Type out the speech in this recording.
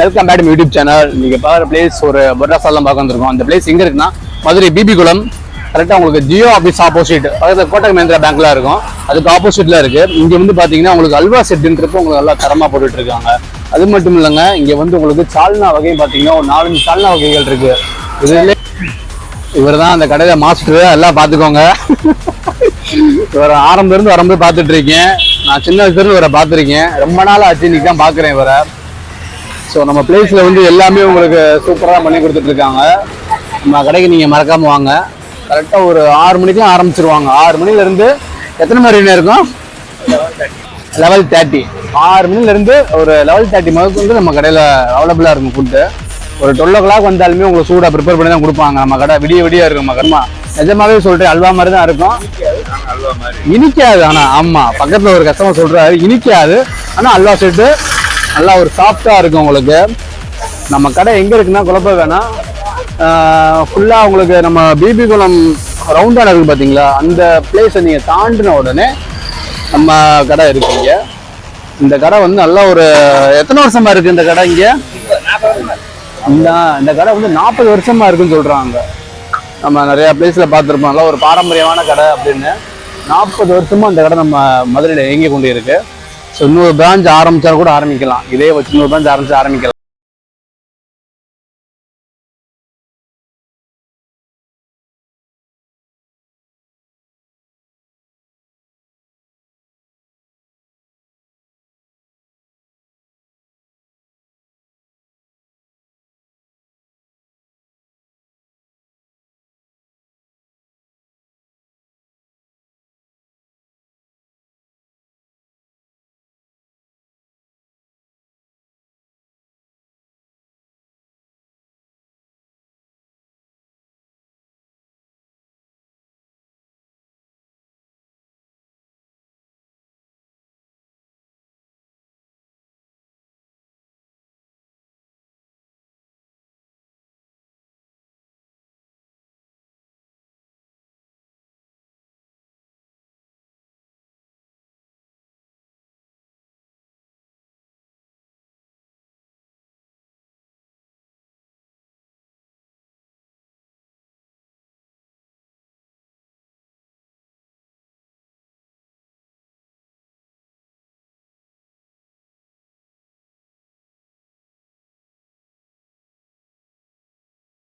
Welcome back YouTube channel நீங்கள் பார்க்குற place ஒரு பர்டாசாலாம் பார்க்க வந்திருக்கோம். அந்த பிளேஸ் எங்கே இருக்குன்னா மதுரை பிபி குளம். கரெக்டாக உங்களுக்கு ஜியோ ஆஃபீஸ் ஆப்போசிட் அதாவது கோட்டக் மஹேந்திரா பேங்க்ல இருக்கும். அதுக்கு ஆப்போசிட்ல இருக்கு. இங்கே வந்து பார்த்தீங்கன்னா உங்களுக்கு அல்வா செட்டுன்றப்போ உங்களுக்கு நல்லா தரமாக போட்டுட்டு இருக்காங்க. அது மட்டும் இல்லைங்க இங்கே வந்து உங்களுக்கு சால்னா வகையும் பார்த்தீங்கன்னா ஒரு நாலஞ்சு சால்னா வகைகள் இருக்கு. இதுல இவர் தான் அந்த கடையில மாஸ்டர் எல்லாம் பார்த்துக்கோங்க. இவரை ஆரம்பத்துல இருந்து வரும்போது பார்த்துட்டு இருக்கேன். நான் சின்ன வயசுல இவரை பார்த்துருக்கேன். ரொம்ப நாள் ஆச்சு இன்னைக்கு தான் பார்க்குறேன் இவரை. ஸோ நம்ம பிளேஸில் வந்து எல்லாமே உங்களுக்கு சூப்பராக பண்ணி கொடுத்துட்ருக்காங்க நம்ம கடைக்கு நீங்கள் மறக்காமல் வாங்க. கரெக்டாக ஒரு ஆறு மணிக்கெலாம் ஆரம்பிச்சிருவாங்க. ஆறு மணிலேருந்து எத்தனை மணி நேரம் இருக்கும்? லெவல் தேர்ட்டி ஆறு மணிலேருந்து ஒரு லெவல் தேர்ட்டி முதல் வந்து நம்ம கடையில் அவைலபிளாக இருக்கும் ஃபுட்டு ஒரு டுவெல் ஓ கிளாக் வந்தாலுமே உங்களுக்கு சூடாக ப்ரிப்பேர் பண்ணி தான் கொடுப்பாங்க. நம்ம கடை விடிய விடிய இருக்கும். நம்ம கடமா நிஜமாவே சொல்கிறேன் அல்வா மாதிரி தான் இருக்கும். இனிக்காது ஆனால் ஆமாம் பக்கத்தில் ஒரு கஸ்டமர் சொல்கிறாரு இனிக்காது. ஆனால் அல்வா செட்டு நல்லா ஒரு சாஃப்டாக இருக்கும் உங்களுக்கு. நம்ம கடை எங்கே இருக்குன்னா குழப்ப வேணாம். ஃபுல்லாக உங்களுக்கு நம்ம பிபி குளம் ரவுண்டான இருக்குது பார்த்தீங்களா அந்த பிளேஸை நீங்கள் தாண்டின உடனே நம்ம கடை இருக்குங்க இந்த கடை வந்து நல்லா ஒரு எத்தனை வருஷமா இருக்குது இந்த கடை இங்கே? இந்த இந்த கடை வந்து நாற்பது வருஷமா இருக்குன்னு சொல்கிறாங்க நம்ம நிறையா பிளேஸில் பார்த்துருப்போம். நல்லா ஒரு பாரம்பரியமான கடை அப்படின்னு. நாற்பது வருஷமாக அந்த கடை நம்ம மதுரையில் இயங்கி கொண்டு இருக்குது ஸோ இன்னொரு பிரான்ச் ஆரம்பிச்சா கூட ஆரம்பிக்கலாம். இதே வச்சு இன்னொரு பிரான்ச் ஆரம்பிச்சு ஆரம்பிக்கலாம்.